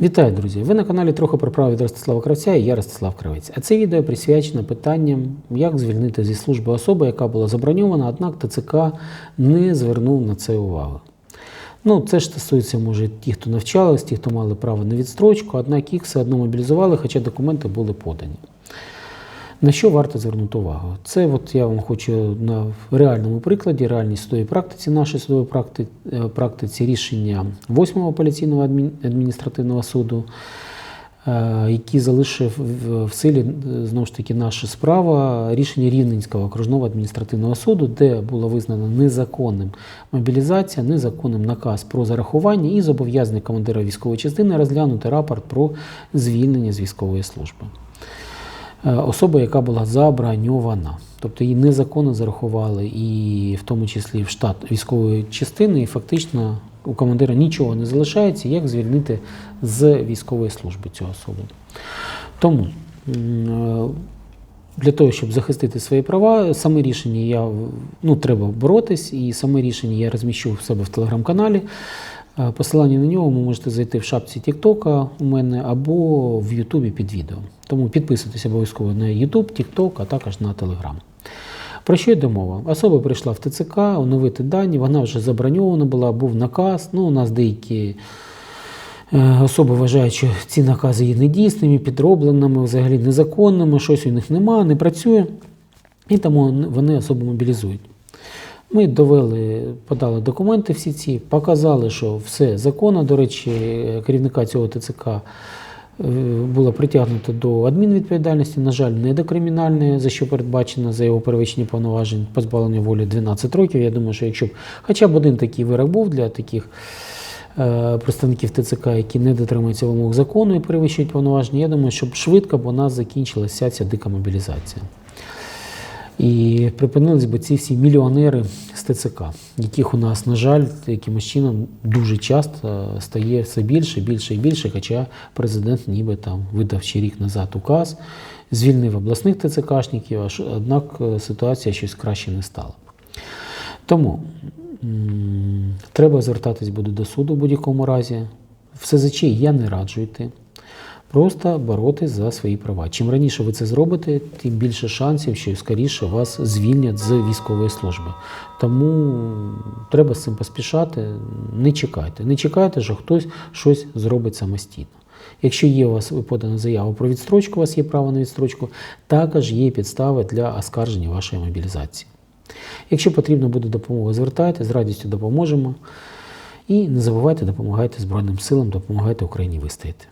Вітаю, друзі! Ви на каналі трохи про право від Ростислава Кравця і я Ростислав Кравець. А це відео присвячено питанням, як звільнити зі служби особу, яка була заброньована, однак ТЦК не звернув на це увагу. Ну, це ж стосується, може, ті, хто навчались, ті, хто мали право на відстрочку, однак їх все одно мобілізували, хоча документи були подані. На що варто звернути увагу? Це от я вам хочу на реальному прикладі, реальній судовій практиці, нашій судовій практи- е, практиці рішення 8-го апеляційного адміністративного суду, е, який залишив в- силі е, знову ж таки наша справа рішення Рівненського окружного адміністративного суду, де було визнано незаконним мобілізація, незаконним наказ про зарахування і зобов'язання командира військової частини розглянути рапорт про звільнення з військової служби особа, яка була заброньована. Тобто її незаконно зарахували, і в тому числі в штат військової частини, і фактично у командира нічого не залишається, як звільнити з військової служби цю особу. Тому е, для того, щоб захистити свої права, саме рішення я ну, треба боротись, і саме рішення я розміщу в себе в телеграм-каналі. Е, Посилання на нього ви можете зайти в шапці TikTok у мене або в Ютубі під відео. Тому підписуйтесь обов'язково на YouTube, TikTok, а також на Telegram. Про що йде мова? Особа прийшла в ТЦК, оновити дані, вона вже заброньована була, був наказ. Ну, у нас деякі е, особи вважають, що ці накази є недійсними, підробленими, взагалі незаконними, щось у них немає, не працює. І тому вони особу мобілізують. Ми довели, подали документи всі ці, показали, що все законно. До речі, керівника цього ТЦК е, було притягнуто до адмінвідповідальності, на жаль, не до кримінальної, за що передбачено за його перевищення повноважень, позбавлення волі 12 років. Я думаю, що якщо б хоча б один такий вирок був для таких е, представників ТЦК, які не дотримуються вимог закону і перевищують повноваження, я думаю, щоб швидко б у нас закінчилася ця дика мобілізація. І припинились би ці всі мільйонери з ТЦК, яких у нас, на жаль, якимось чином дуже часто стає все більше, більше і більше. Хоча президент ніби там видав ще рік назад указ, звільнив обласних ТЦКшників, аж однак е, ситуація щось краще не стала. Тому треба звертатись буде до суду в будь-якому разі. В СЗЧ я не раджу йти. Просто боротись за свої права. Чим раніше ви це зробите, тим більше шансів, що скоріше вас звільнять з військової служби. Тому треба з цим поспішати. Не чекайте. Не чекайте, що хтось щось зробить самостійно. Якщо є у вас подана заява про відстрочку, у вас є право на відстрочку, також є підстави для оскарження вашої мобілізації. Якщо потрібна буде допомога, звертайте, з радістю допоможемо. І не забувайте, допомагайте Збройним силам, допомагайте Україні вистояти.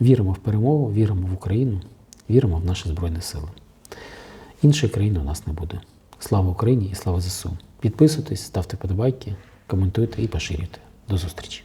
Віримо в перемогу, віримо в Україну, віримо в наші Збройні Сили. Іншої країни у нас не буде. Слава Україні і слава ЗСУ. Підписуйтесь, ставте подобайки, коментуйте і поширюйте. До зустрічі!